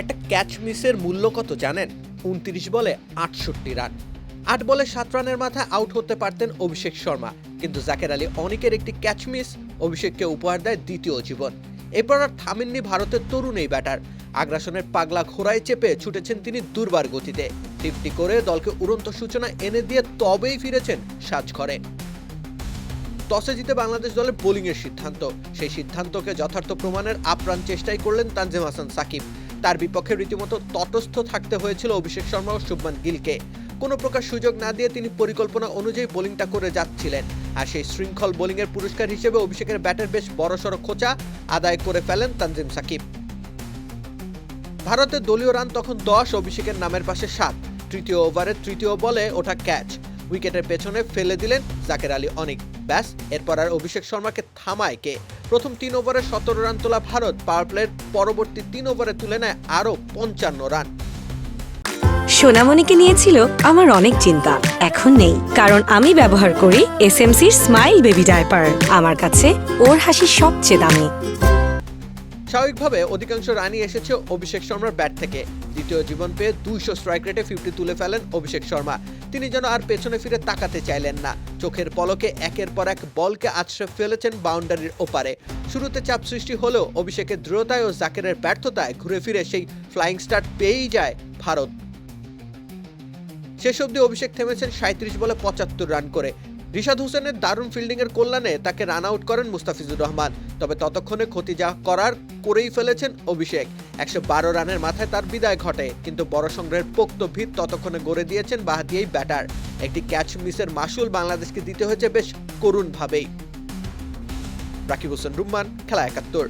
একটা ক্যাচ মিসের মূল্য কত জানেন? উনত্রিশ বলে আটষট্টি রান। আট বলে সাত রানের মাথায় আউট হতে পারতেন অভিষেক শর্মা। কিন্তু জাকের আলী অনেকের একটি ক্যাচ মিস অভিষেককে উপহার দেয় দ্বিতীয় জীবন। এরপর আর থামেননি ভারতের তরুণ এই ব্যাটার আগ্রাসনের পাগলা ঘোড়ায় চেপে ছুটেছেন তিনি দুর্বার গতিতে। ফিফটি করে দলকে উড়ন্ত সূচনা এনে দিয়ে তবেই ফিরেছেন সাজঘরে। টসে জিতে বাংলাদেশ দলের বোলিংয়ের সিদ্ধান্ত। সেই সিদ্ধান্তকে যথার্থ প্রমাণের আপ্রাণ চেষ্টাই করলেন তানজিম হাসান সাকিব। তার বিপক্ষে রীতিমতো তটস্থ থাকতে হয়েছিল অভিষেক শর্মা ও শুভমান গিলকে। কোনো প্রকার সুযোগ না দিয়ে তিনি পরিকল্পনা অনুযায়ী বোলিংটা করে যাচ্ছিলেন। আর সেই শৃঙ্খল বোলিংয়ের পুরস্কার হিসেবে অভিষেকের ব্যাটের বেশ বড়সড় খোঁচা আদায় করে ফেলেন তানজিম সাকিব। ভারতের দলীয় রান তখন দশ, অভিষেকের নামের পাশে সাত। তৃতীয় ওভারের তৃতীয় বলে ওঠা ক্যাচ। উইকেটের পেছনে ফেলে দিলেন জাকের আলী অনিক। ব্যাস, এরপর আর অভিষেক শর্মাকে থামায় কে? প্রথম তিন ওভারে সতেরো রান তোলা ভারত, পাওয়ার প্লের পরবর্তী তিন ওভারে তুলে নেয় আরও পঞ্চান্ন রান। সোনামণিকে নিয়েছিল আমার অনেক চিন্তা, এখন নেই, কারণ আমি ব্যবহার করি এসএমসির স্মাইল বেবি ডায়পার, আমার কাছে ওর হাসি সবচেয়ে দামি। স্বাভাবিকভাবে অধিকাংশ রানই এসেছে অভিষেক শর্মার ব্যাট থেকে। দ্বিতীয় জীবন পেয়ে দুইশো স্ট্রাইক রেটে ফিফটি তুলে ফেলেন অভিষেক শর্মা। তিনি যেন আর পেছনে ফিরে তাকাতে চাইলেন না। চোখের পলকে একের পর এক বলকে আছড়ে ফেলেছেন বাউন্ডারির ওপারে। শুরুতে চাপ সৃষ্টি হলেও অভিষেকের দৃঢ়তায় ও জাকেরের ব্যর্থতায় ঘুরে ফিরে সেই ফ্লাইং স্টার্ট পেয়েই যায় ভারত। শেষ অবধি অভিষেক থেমেছেন সাঁত্রিশ বলে পঁচাত্তর রান করে। রিশাদ হোসেনের দারুণ ফিল্ডিংয়ের কল্যাণে তাকে রান আউট করেন মুস্তাফিজুর রহমান, তবে ততক্ষণে ক্ষতি যা করার করেই ফেলেছেন অভিষেক। একশো বারো রানের মাথায় তার বিদায় ঘটে, কিন্তু বড় সংগ্রহের পোক্ত ভিত ততক্ষণে গড়ে দিয়েছেন বাহাতি এই ব্যাটার। একটি ক্যাচ মিসের মাসুল বাংলাদেশকে দিতে হয়েছে বেশ করুণভাবেই। রাকিব হোসেন রুম্মান, খেলা একাত্তর।